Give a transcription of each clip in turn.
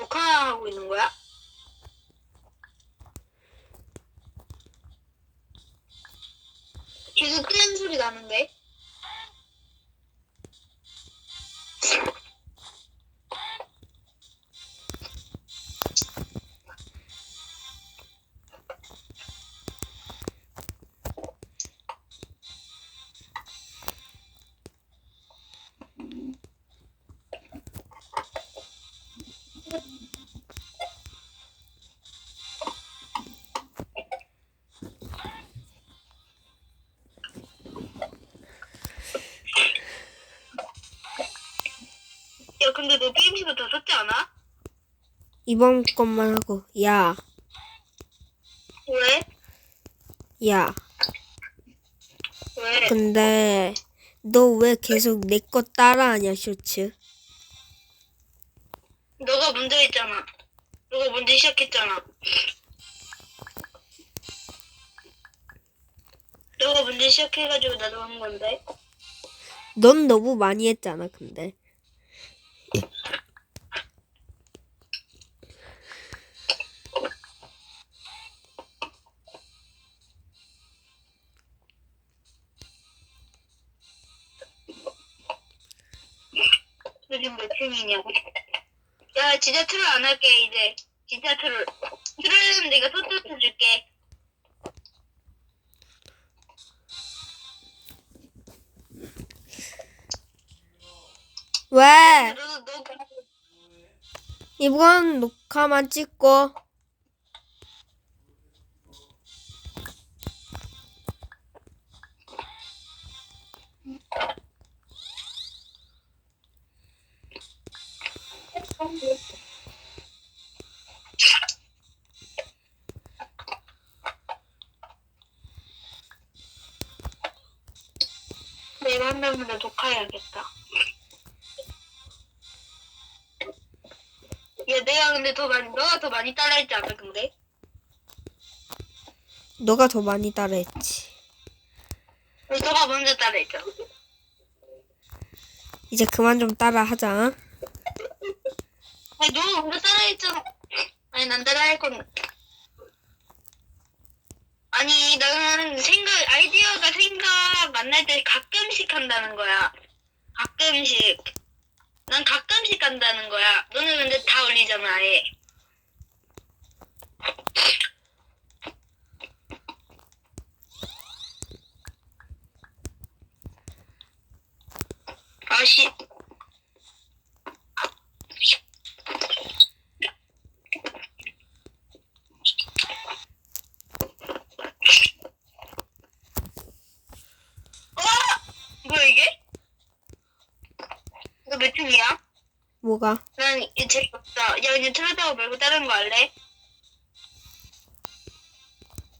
녹화하고 있는 거야? 계속 끄는 소리 나는데? 근데 너 게임 시간 더 썼지 않아? 이번 것만 하고 야, 왜? 야. 왜? 근데 너 왜 계속 내 거 따라하냐 쇼츠? 너가 먼저 했잖아. 너가 먼저 시작했잖아. 너가 먼저 시작해가지고 나도 한 건데. 넌 너무 많이 했잖아 근데. 너 지금 몇 층이냐고. 야, 진짜 트롤 안 할게, 이제. 진짜 트롤. 트롤은 내가 소뚜트 줄게. 왜? 너도, 너, 그냥 이번 녹화만 찍고 한다면 나 녹화해야겠다. 야, 내가 근데 더 많이, 너가 더 많이 따라했지 않아, 근데? 너가 더 많이 따라했지. 너가 먼저 따라했잖아. 이제 그만 좀 따라하자. 아니, 너가 먼저 따라했잖아. 아니, 난 따라할 건. 아니, 나는 생각, 아이디어가 생각 안날때 가끔씩 한다는 거야. 가끔씩. 난 가끔씩 한다는 거야. 너는 근데 다 올리잖아, 아예. 아씨. 어! 뭐야 이게? 너 몇 중이야? 뭐가? 난 이제 재미없다. 야 그냥 트레다고 말고 다른 거 할래?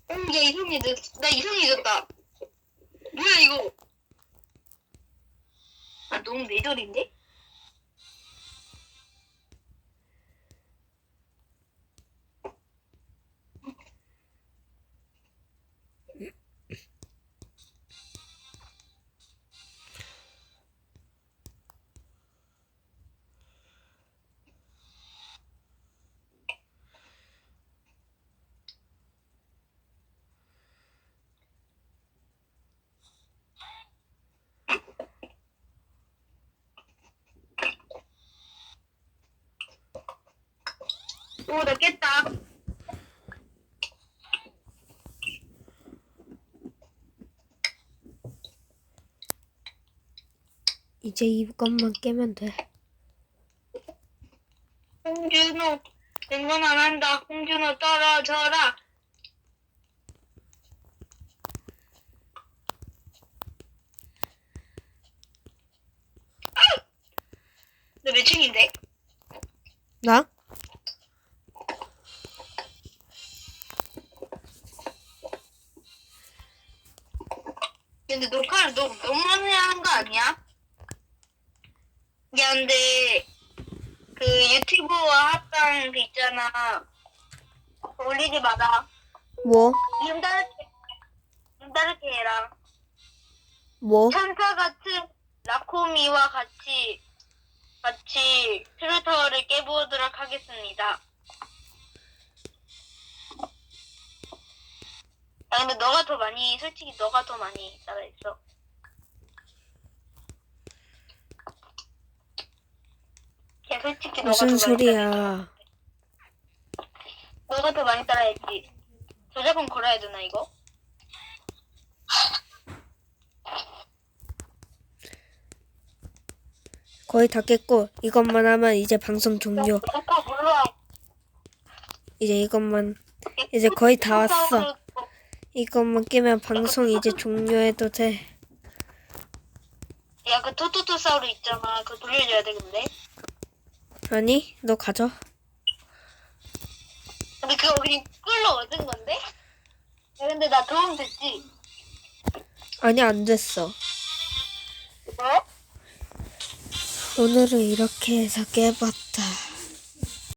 어, 야 이성이 늦, 나 이성이 늦었다. 뭐야 이거? 아 너무 내절인데? 오, 나 깼다. 이제 이것만 깨면 돼. 홍준호, 냉면 안 한다. 홍준호 떨어져라. 너 몇 층인데? 나? 근데 녹화를 너무, 너무 많이 하는 거 아니야? 야, 근데, 그 유튜브와 합방 그 있잖아. 올리지 마라. 뭐? 이름 다르게, 이름 다르게 해라. 뭐? 천사 같은 라코미와 같이 같이 트루터를 깨보도록 하겠습니다. 아 근데 너가 더 많이 솔직히 너가 더 많이 따라했어. 야 솔직히 너가 더 무슨 소리야? 너가 더 많이 따라했지. 저작권 걸어야 되나 이거? 거의 다 깼고 이것만 하면 이제 방송 종료. 오빠 몰라. 이제 이것만 이제 거의 다 왔어. 이것만 깨면 방송 이제 종료해도 돼. 야, 그 토토토 사우루 있잖아. 그거 돌려줘야 돼, 근데. 아니 너 가져. 근데 그거 우리 꿀로 얻은 건데? 야, 근데 나 도움 됐지? 아니 안 됐어. 뭐? 오늘은 이렇게 해서 깨봤다.